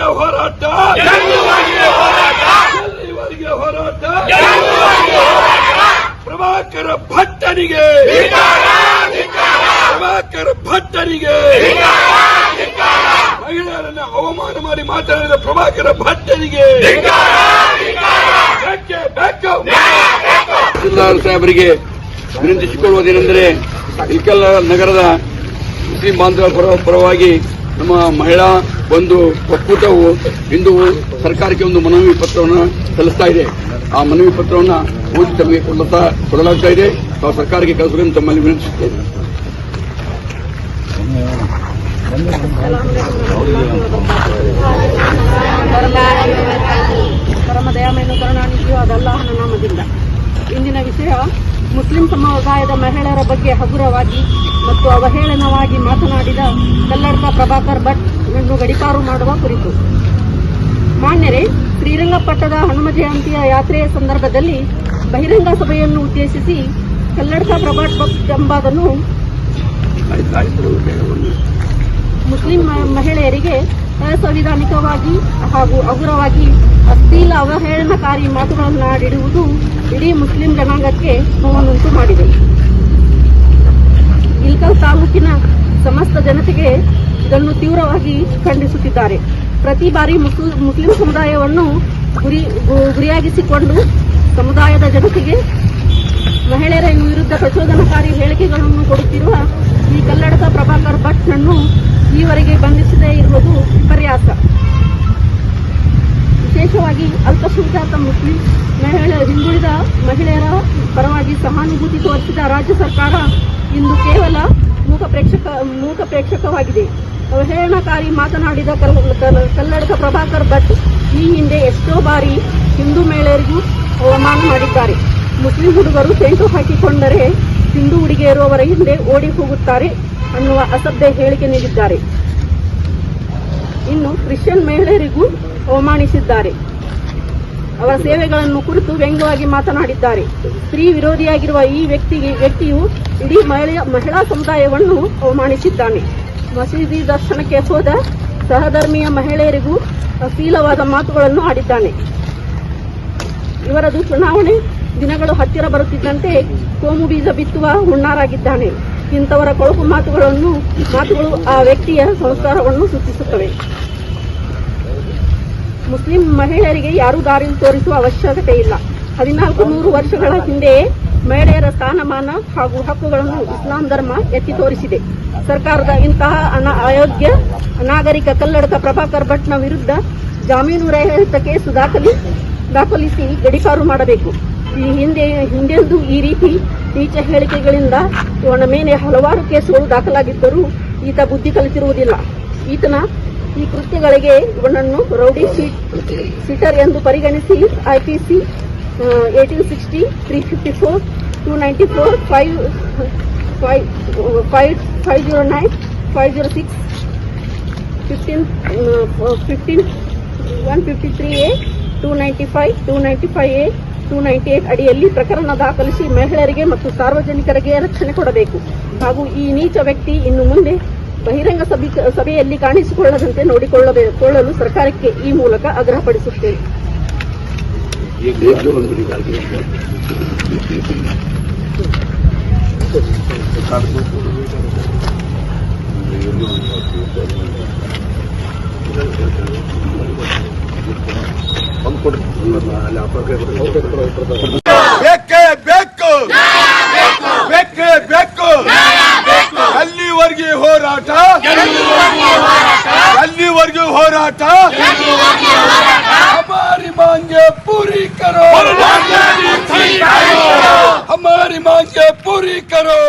ಹೋರಾಟ. ಎಲ್ಲಿವರೆಗೆ ಹೋರಾಟ. ಪ್ರಭಾಕರ ಭಟ್ಟನಿಗೆ. ಪ್ರಭಾಕರ ಭಟ್ಟನಿಗೆ. ಮಹಿಳೆಯರನ್ನ ಅವಮಾನ ಮಾಡಿ ಮಾತನಾಡಿದ ಪ್ರಭಾಕರ ಭಟ್ಟನಿಗೆ. ಬೇಕೇ. ಬೇಕು. ತಹಸೀಲ್ದಾರ್ ಸಾಹೇಬರಿಗೆ ವಿನಂತಿಸಿಕೊಳ್ಳುವುದೇನೆಂದರೆ ಇಲ್ಕಲ್ ನಗರದ ಮುಸ್ಲಿಂ ಬಾಂಧವರ ಪರವಾಗಿ ನಮ್ಮ ಮಹಿಳಾ ಒಂದು ಒಕ್ಕೂಟವು ಇಂದು ಸರ್ಕಾರಕ್ಕೆ ಒಂದು ಮನವಿ ಪತ್ರವನ್ನು ಸಲ್ಲಿಸ್ತಾ ಇದೆ ಆ ಮನವಿ ಪತ್ರವನ್ನು ಓದಿ ತಮಗೆ ಕೊಡುತ್ತಾ ಕೊಡಲಾಗ್ತಾ ಇದೆ ತಾವು ಸರ್ಕಾರಕ್ಕೆ ಕಳಿಸಬೇಕೆಂದು ತಮ್ಮಲ್ಲಿ ವಿನಂತಿಸುತ್ತೇನೆ ಪರಮ ದಯಾಮಯನು ಕರುಣಾನಿಧಿಯು ಅದಲ್ಲ ನಾಮದಿಂದ ಮುಸ್ಲಿಂ ಸಮುದಾಯದ ಮಹಿಳೆಯರ ಬಗ್ಗೆ ಹಗುರವಾಗಿ ಮತ್ತು ಅವಹೇಳನವಾಗಿ ಮಾತನಾಡಿದ ಕಲ್ಲಡ್ಕ ಪ್ರಭಾಕರ್ ಭಟ್ ಅನ್ನು ಗಡಿಪಾರು ಮಾಡುವ ಕುರಿತು. ಮಾನ್ಯರೇ ಶ್ರೀರಂಗಪಟ್ಟದ ಹನುಮ ಜಯಂತಿಯ ಯಾತ್ರೆಯ ಸಂದರ್ಭದಲ್ಲಿ ಬಹಿರಂಗ ಸಭೆಯನ್ನು ಉದ್ದೇಶಿಸಿ ಕಲ್ಲಡ್ಕ ಪ್ರಭಾಟ್ ಭಟ್ ಎಂಬಾದನ್ನು ಮುಸ್ಲಿಂ ಮಹಿಳೆಯರಿಗೆ ಅಸಂವಿಧಾನಿಕವಾಗಿ ಹಾಗೂ ಅಗುರವಾಗಿ ಅಶ್ಲೀಲ ಅವಹೇಳನಕಾರಿ ಮಾತುಗಳನ್ನಾಡಿಡುವುದು ಇಡೀ ಮುಸ್ಲಿಂ ಜನಾಂಗಕ್ಕೆ ನೋವನ್ನುಂಟು ಮಾಡಿದೆ. ಇಲ್ಕಲ್ ತಾಲೂಕಿನ ಸಮಸ್ತ ಜನತೆಗೆ ಇದನ್ನು ತೀವ್ರವಾಗಿ ಖಂಡಿಸುತ್ತಿದ್ದಾರೆ. ಪ್ರತಿ ಬಾರಿ ಮುಸ್ಲಿ- ಸಮುದಾಯವನ್ನು ಗುರಿ ಗುರಿಯಾಗಿಸಿಕೊಂಡು ಸಮುದಾಯದ ಜನತೆಗೆ ಮಹಿಳೆಯರ ವಿರುದ್ಧ ಪ್ರಚೋದನಕಾರಿ ಹೇಳಿಕೆಗಳನ್ನು ಕೊಡುತ್ತಿರುವ ಈ ಕನ್ನಡಕ ಪ್ರಭಾಕರ್ ಭಟ್ನನ್ನು ಈವರೆಗೆ ಬಂಧಿಸದೇ ಇರುವುದು ವಿಪರ್ಯಾಸ ವಿಶೇಷವಾಗಿ ಅಲ್ಪಸಂಖ್ಯಾತ ಮುಸ್ಲಿಂ ಮಹಿಳೆ ಹಿಂದುಳಿದ ಮಹಿಳೆಯರ ಪರವಾಗಿ ತೋರಿಸಿದ ರಾಜ್ಯ ಸರ್ಕಾರ ಇಂದು ಕೇವಲ ಮೂಕ ಪ್ರೇಕ್ಷಕ, ಮೂಕ ಪ್ರೇಕ್ಷಕವಾಗಿದೆ. ಅವಹೇಳನಕಾರಿ ಮಾತನಾಡಿದ ಕಲ್ಲಡಕ ಪ್ರಭಾಕರ್ ಭಟ್ ಈ ಹಿಂದೆ ಎಷ್ಟೋ ಬಾರಿ ಹಿಂದೂ ಮಹಿಳೆಯರಿಗೂ ಅವಮಾನ ಮಾಡಿದ್ದಾರೆ. ಮುಸ್ಲಿಂ ಹುಡುಗರು ಸೆಂಟು ಹಾಕಿಕೊಂಡರೆ ಹಿಂದೂ ಹುಡುಗಿಯರು ಅವರ ಹಿಂದೆ ಓಡಿ ಹೋಗುತ್ತಾರೆ ಅನ್ನುವ ಅಸಭ್ಯ ಹೇಳಿಕೆ ನೀಡಿದ್ದಾರೆ. ಇನ್ನು ಕ್ರಿಶ್ಚಿಯನ್ ಮಹಿಳೆಯರಿಗೂ ಅವಮಾನಿಸಿದ್ದಾರೆ. ಅವರ ಸೇವೆಗಳನ್ನು ಕುರಿತು ವ್ಯಂಗ್ಯವಾಗಿ ಮಾತನಾಡಿದ್ದಾರೆ. ಸ್ತ್ರೀ ವಿರೋಧಿಯಾಗಿರುವ ಈ ವ್ಯಕ್ತಿಗೆ ವ್ಯಕ್ತಿಯು ಇಡೀ ಮಹಿಳೆಯ ಮಹಿಳಾ ಸಮುದಾಯವನ್ನು ಅವಮಾನಿಸಿದ್ದಾನೆ. ಮಸೀದಿ ದರ್ಶನಕ್ಕೆ ಹೋದ ಸಹಧರ್ಮೀಯ ಮಹಿಳೆಯರಿಗೂ ಅಶೀಲವಾದ ಮಾತುಗಳನ್ನು ಆಡಿದ್ದಾನೆ. ಇವರದು ಚುನಾವಣೆ ದಿನಗಳು ಹತ್ತಿರ ಬರುತ್ತಿದ್ದಂತೆ ಕೋಮು ಬೀಜ ಬಿತ್ತುವ ಹುಣ್ಣಾರಾಗಿದ್ದಾನೆ ಇಂಥವರ ಕೊಳಕು ಮಾತುಗಳನ್ನು ಮಾತುಗಳು ಆ ವ್ಯಕ್ತಿಯ ಸಂಸ್ಕಾರವನ್ನು ಸೂಚಿಸುತ್ತವೆ. ಮುಸ್ಲಿಂ ಮಹಿಳೆಯರಿಗೆ ಯಾರೂ ದಾರಿ ತೋರಿಸುವ ಅವಶ್ಯಕತೆ ಇಲ್ಲ. ಹದಿನಾಲ್ಕು ನೂರು ವರ್ಷಗಳ ಹಿಂದೆಯೇ ಮಹಿಳೆಯರ ಸ್ಥಾನಮಾನ ಹಾಗೂ ಹಕ್ಕುಗಳನ್ನು ಇಸ್ಲಾಂ ಧರ್ಮ ಎತ್ತಿ ತೋರಿಸಿದೆ. ಸರ್ಕಾರದ ಇಂತಹ ಅಯೋಗ್ಯ ನಾಗರಿಕ ಕಲ್ಲಡಕ ಪ್ರಭಾಕರ್ ಭಟ್ನ ವಿರುದ್ಧ ಜಾಮೀನು ರಹಿತ ಕೇಸು ದಾಖಲಿ ದಾಖಲಿಸಿ ಗಡಿಪಾರು ಮಾಡಬೇಕು. ಈ ಹಿಂದೆ ಹಿಂದೆಂದು ಈ ರೀತಿ ನೀಚ ಹೇಳಿಕೆಗಳಿಂದ ಇವನ ಮೇಲೆ ಹಲವಾರು ಕೇಸುಗಳು ದಾಖಲಾಗಿದ್ದರೂ ಈತ ಬುದ್ಧಿ ಕಲಿತಿರುವುದಿಲ್ಲ. ಈತನ ಈ ಕೃತ್ಯಗಳಿಗೆ ಇವನನ್ನು ರೌಡಿ ಶೀಟ್ ಸೀಟರ್ ಎಂದು ಪರಿಗಣಿಸಿ IPC eighteen sixty three fifty four two ninety four five five five five zero nine five zero six fifteen fifteen one fifty three A two ninety five two ninety five A two ninety eight ಅಡಿಯಲ್ಲಿ ಪ್ರಕರಣ ದಾಖಲಿಸಿ ಮಹಿಳೆಯರಿಗೆ ಮತ್ತು ಸಾರ್ವಜನಿಕರಿಗೆ ರಕ್ಷಣೆ ಕೊಡಬೇಕು. ಹಾಗೂ ಈ ನೀಚ ವ್ಯಕ್ತಿ ಇನ್ನು ಮುಂದೆ ಬಹಿರಂಗ ಸಭೆ ಸಭೆಯಲ್ಲಿ ಕಾಣಿಸಿಕೊಳ್ಳದಂತೆ ನೋಡಿಕೊಳ್ಳಬೇಕು ಕೊಳ್ಳಲು ಸರ್ಕಾರಕ್ಕೆ ಈ ಮೂಲಕ ಬೇಕು ಬೇಕೇ? ¡Pícaro!